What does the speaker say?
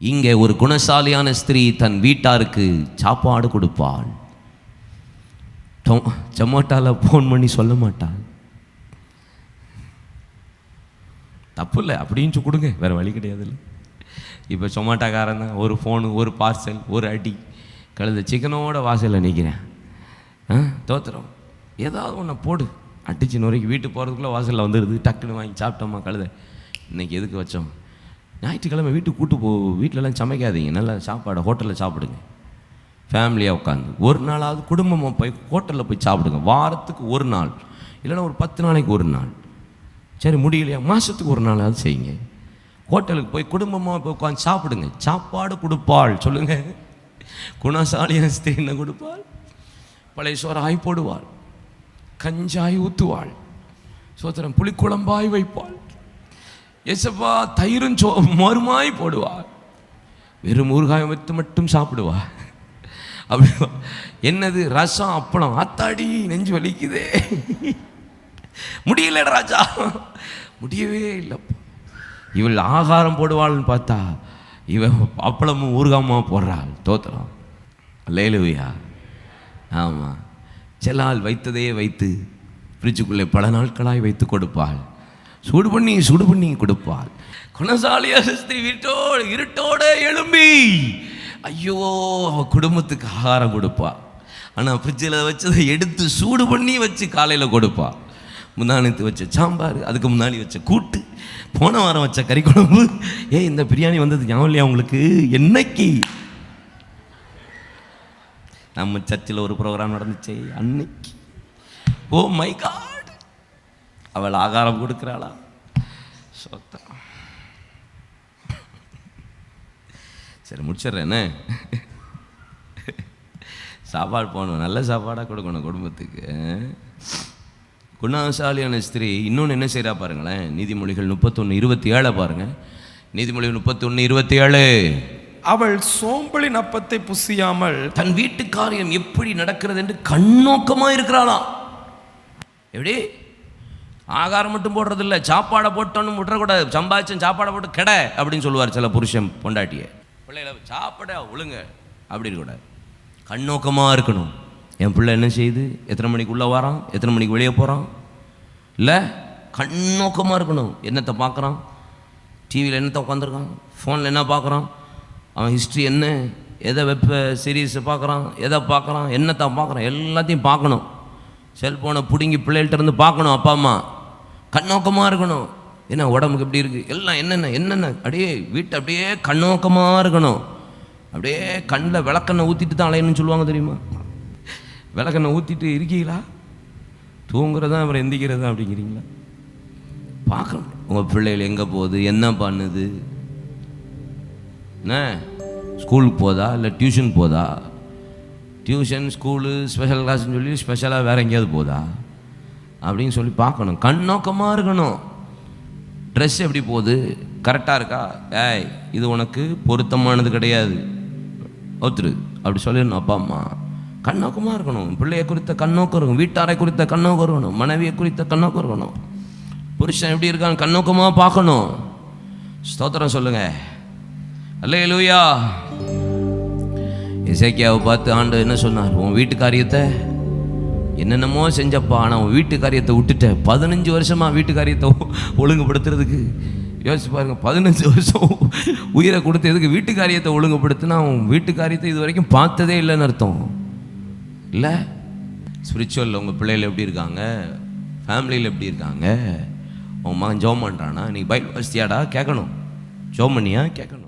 இங்கே ஒரு குணசாலியான ஸ்திரீ தன் வீட்டாருக்கு சாப்பாடு கொடுப்பாள். ஜொமோட்டாவில் ஃபோன் பண்ணி சொல்ல மாட்டாள் தப்பு இல்லை அப்படின்னு கொடுங்க வேறு வழி கிடையாதுல்ல இப்போ சொமாட்டாக்காரன் தான் ஒரு ஃபோனு ஒரு பார்சல் ஒரு அடி கழுத சிக்கனோட வாசலில் நிற்கிறேன் ஆ தோத்துறோம் ஏதாவது ஒன்று போடு. அடிச்சு நொறுக்கி வீட்டுக்கு போகிறதுக்குள்ளே வாசலில் வந்துடுது டக்குன்னு வாங்கி சாப்பிட்டோமா கழுத. இன்னைக்கு எதுக்கு வச்சோம்? ஞாயிற்றுக்கிழமை வீட்டுக்கு கூட்டு போ வீட்டிலலாம் சமைக்காதீங்க. நல்லா சாப்பாடு ஹோட்டலில் சாப்பிடுங்க. ஃபேமிலியாக உட்காந்து ஒரு நாளாவது குடும்பமாக போய் ஹோட்டலில் போய் சாப்பிடுங்க. வாரத்துக்கு ஒரு நாள். இல்லைன்னா ஒரு பத்து நாளைக்கு ஒரு நாள். சரி முடியலையா? மாதத்துக்கு ஒரு நாளாவது செய்யுங்க. ஹோட்டலுக்கு போய் குடும்பமாக போய் உட்காந்து சாப்பிடுங்க. சாப்பாடு கொடுப்பாள். சொல்லுங்கள் குணசாலியான ஸ்திரீ என்ன கொடுப்பாள்? பழைய சோறாய் போடுவாள் கஞ்சாய் ஊற்றுவாள் சோத்திரம் புளிக்குழம்பாய் வைப்பாள். எசப்பா தயிரும் சோ மருமாய் போடுவாள் வெறும் ஊறுகாயம் வைத்து மட்டும் சாப்பிடுவா. அப்படி என்னது ரசம் அப்பளம் ஆத்தாடி நெஞ்சு வலிக்குதே. முடியல ராஜா. முடியவே இல்லைப்பா இவள் ஆகாரம் போடுவாள்னு பார்த்தா இவன் அப்பளமும் ஊறுகாமா போடுறாள் தோத்துறான் லேலுவியா ஆமாம் செல்லால் வைத்ததையே வைத்து ஃப்ரிட்ஜுக்குள்ளே பல நாட்களாய் வைத்து கொடுப்பாள். சூடு பண்ணி சூடு பண்ணி கொடுப்பாள். குணசாலியா ஸ்திரீ வீட்டோடு இருட்டோட எழும்பி ஐயோ அவ குடும்பத்துக்கு ஆகாரம் கொடுப்பா. ஆனால் ஃப்ரிட்ஜில் வச்சதை எடுத்து சூடு பண்ணி வச்சு காலையில் கொடுப்பா. முந்தானத்து வச்ச சாம்பார் அதுக்கு முன்னாடி வச்ச கூட்டு போன வாரம் வச்ச கறி குழம்பு. ஏ இந்த பிரியாணி வந்தது ஞாபகம் இல்லையா உங்களுக்கு? என்னைக்கு? நம்ம சர்ச்சில் ஒரு ப்ரோக்ராம் நடந்துச்சே அன்னைக்கு. ஓ மை காட் அவள் ஆகாரம் கொடுக்குறாளா? சொத்தம். சரி முடிச்சிடுறேன்னு சாப்பாடு போகணும் நல்ல சாப்பாடாக கொடுக்கணும் குடும்பத்துக்கு. குணசாலியான ஸ்திரீ இன்னொன்று என்ன செய்கிறா பாருங்களேன். நீதிமொழிகள் முப்பத்தொன்று இருபத்தி ஏழை பாருங்கள் நீதிமொழிகள் முப்பத்தொன்று இருபத்தி ஏழு அவள் சோம்பலின் அப்பத்தை புசியாமல் தன் வீட்டு காரியம் எப்படி நடக்கிறது என்று கண்ணோக்கமாக இருக்கிறாளாம். எப்படி? ஆகாரம் மட்டும் போடுறது இல்லை சாப்பாடை போட்டோன்னு விட்டுறக்கூடாது. சம்பாதிச்சேன் சாப்பாடை போட்டு கெட அப்படின்னு சொல்லுவார் சில புருஷன் பொண்டாட்டியை. பிள்ளைகளை சாப்பாட ஒழுங்க. அப்படி இருக்கக்கூடாது. கண்ணோக்கமாக இருக்கணும். என் பிள்ளை என்ன செய்யுது? எத்தனை மணிக்கு உள்ளே வரான்? எத்தனை மணிக்கு வெளியே போகிறான் இல்லை கண்ணோக்கமாக இருக்கணும். என்னத்தை பார்க்குறான்? டிவியில் என்னத்தை உட்காந்துருக்கான் ஃபோனில் என்ன பார்க்குறான்? அவன் ஹிஸ்ட்ரி என்ன? எதை வெப்ப சீரீஸை பார்க்குறான்? எதை பார்க்குறான்? என்னத்தை பார்க்குறான்? எல்லாத்தையும் பார்க்கணும். செல்ஃபோனை பிடுங்கி பிள்ளைகள்ட்ட இருந்து பார்க்கணும் அப்பா அம்மா. கண்ணோக்கமாக இருக்கணும். என்ன உடம்புக்கு எப்படி இருக்குது எல்லாம் என்னென்ன என்னென்ன? அப்படியே வீட்டை அப்படியே கண்ணோக்கமாக இருக்கணும். அப்படியே கண்ணில் விளக்கெண்ணெய் ஊற்றிட்டு தான் அலையணும்னு சொல்லுவாங்க தெரியுமா? விளக்கெண்ணெய் ஊற்றிட்டு இருக்கீங்களா? தூங்குறதா அப்புறம் எந்திக்கிறதா அப்படிங்கிறீங்களா? பார்க்கணும். உங்கள் பிள்ளைகள் எங்கே போகுது? என்ன பண்ணுது? என்ன? ஸ்கூலுக்கு போதா? இல்லை டியூஷன் போதா? டியூஷன் ஸ்கூலு ஸ்பெஷல் கிளாஸ்ன்னு சொல்லி ஸ்பெஷலாக வேறு எங்கேயாவது போதா? அப்படின்னு சொல்லி பார்க்கணும். கண்ணோக்கமாக இருக்கணும். ட்ரெஸ் எப்படி போகுது? கரெக்டாக இருக்கா? ஏய் இது உனக்கு பொருத்தமானது கிடையாது. ஒத்துரு. அப்படி சொல்லிடணும். அப்பா அம்மா கண்ணோக்கமாக இருக்கணும். பிள்ளையை குறித்த கண்ணோக்கம் இருக்கணும். வீட்டாரை குறித்த கண்ணோக்கம் இருக்கணும். மனைவியை குறித்த கண்ணோக்கம் இருக்கணும். புருஷன் எப்படி இருக்கான்னு கண்ணோக்கமாக பார்க்கணும். ஸ்தோத்திரம் சொல்லுங்க. அல்ல லூயா இசைக்கியாவை பார்த்து ஆண்டு என்ன சொன்னார்? உன் வீட்டு காரியத்தை என்னென்னமோ செஞ்சப்பா ஆனால் உன் வீட்டு காரியத்தை விட்டுட்டேன். பதினஞ்சு வருஷமாக வீட்டு காரியத்தை ஒழுங்குபடுத்துறதுக்கு. யோசிச்சு பாருங்க பதினஞ்சு வருஷம் உயிரை கொடுத்து எதுக்கு வீட்டு காரியத்தை ஒழுங்குபடுத்தினா அவன் வீட்டு காரியத்தை இது வரைக்கும் பார்த்ததே இல்லைன்னு அர்த்தம். இல்லை? ஸ்பிரிச்சுவலில் உங்கள் பிள்ளைகள் எப்படி இருக்காங்க? ஃபேமிலியில் எப்படி இருக்காங்க? உன் மகன் ஜோம் பண்ணுறானா நீ பைபிள் வசதியாடா கேட்கணும் ஜோம் பண்ணியா? கேட்கணும்